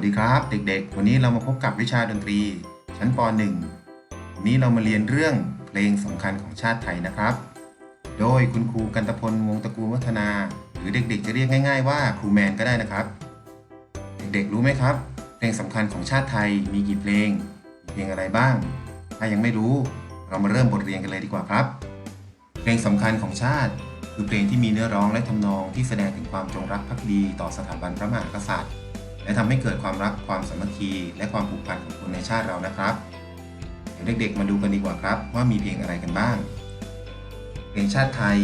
วัสดีครับ เด็กๆ วันนี้เรามาพบกับวิชาดนตรี ชั้นป .1 วันนี้เรามาเรียนเรื่องเพลงสำคัญของชาติไทยนะครับ โดยคุณครูกันตพลวงตระกูลวัฒนา หรือเด็กๆ จะเรียกง่ายๆว่าครูแมนก็ได้นะครับ เด็กๆ รู้ไหมครับ เพลงสำคัญของชาติไทยมีกี่เพลง มีเพลงอะไรบ้าง ถ้ายังไม่รู้เรามาเริ่มบทเรียนกันเลยดีกว่าครับ เพลงสำคัญของชาติ คือเพลงที่มีเนื้อร้องและทำนองที่แสดงถึงความจงรักภักดี ต่อสถาบันพระมหากษัตริย์ และทำให้เกิดความรักความสามัคคี และความผูกพันของคนในชาติเรานะครับ เดี๋ยวเด็กๆ มาดูกันดีกว่าครับ ว่ามีเพลงอะไรกันบ้าง เพลงชาติไทย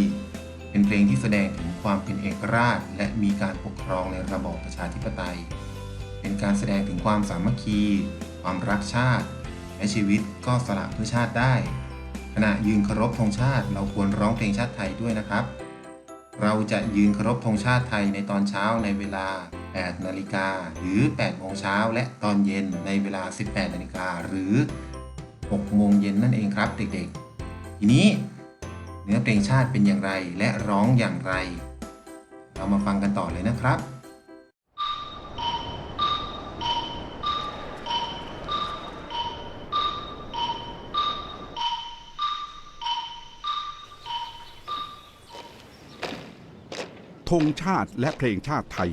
เป็นเพลงที่แสดงถึงความเป็นเอกราช และมีการปกครองในระบอบประชาธิปไตย เป็นการแสดงถึงความสามัคคี ความรักชาติ และชีวิตก็สละเพื่อชาติได้ ขณะยืนเคารพธงชาติ เราควรร้องเพลงชาติไทยด้วยนะครับ เราจะยืนเคารพธงชาติไทยในตอนเช้าในเวลา 8 นาฬิกาหรือ 8 โมงเช้า และตอนเย็นในเวลา 18 นาฬิกาหรือ 6 โมงเย็นนั่นเองครับ เด็กๆ ทีนี้เนื้อเพลงชาติเป็นอย่างไรและร้องอย่างไร เรามาฟังกันต่อเลยนะครับธงชาติและเพลงชาติไทย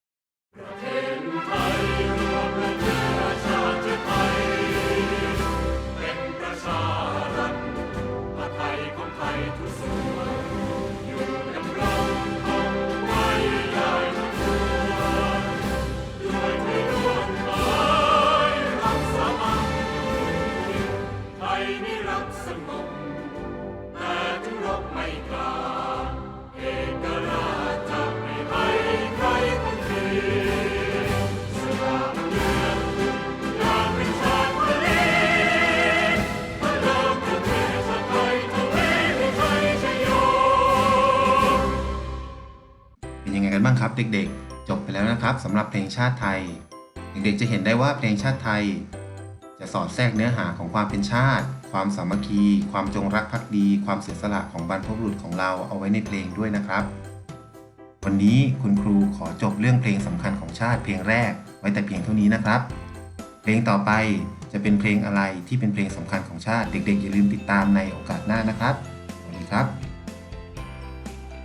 บ้างครับเด็กๆ จบไปแล้วนะครับสำหรับเพลงชาติไทย เด็กๆจะเห็นได้ว่าเพลงชาติไทย จะสอดแทรกเนื้อหาของความเป็นชาติ ความสามัคคี ความจงรักภักดี ความเสียสละของบรรพบุรุษของเราเอาไว้ในเพลงด้วยนะครับ วันนี้คุณครูขอจบเรื่องเพลงสำคัญของชาติเพลงแรกไว้แต่เพียงเท่านี้นะครับ เพลงต่อไปจะเป็นเพลงอะไรที่เป็นเพลงสำคัญของชาติ เด็กๆอย่าลืมติดตามในโอกาสหน้านะครับสวัสดีครับ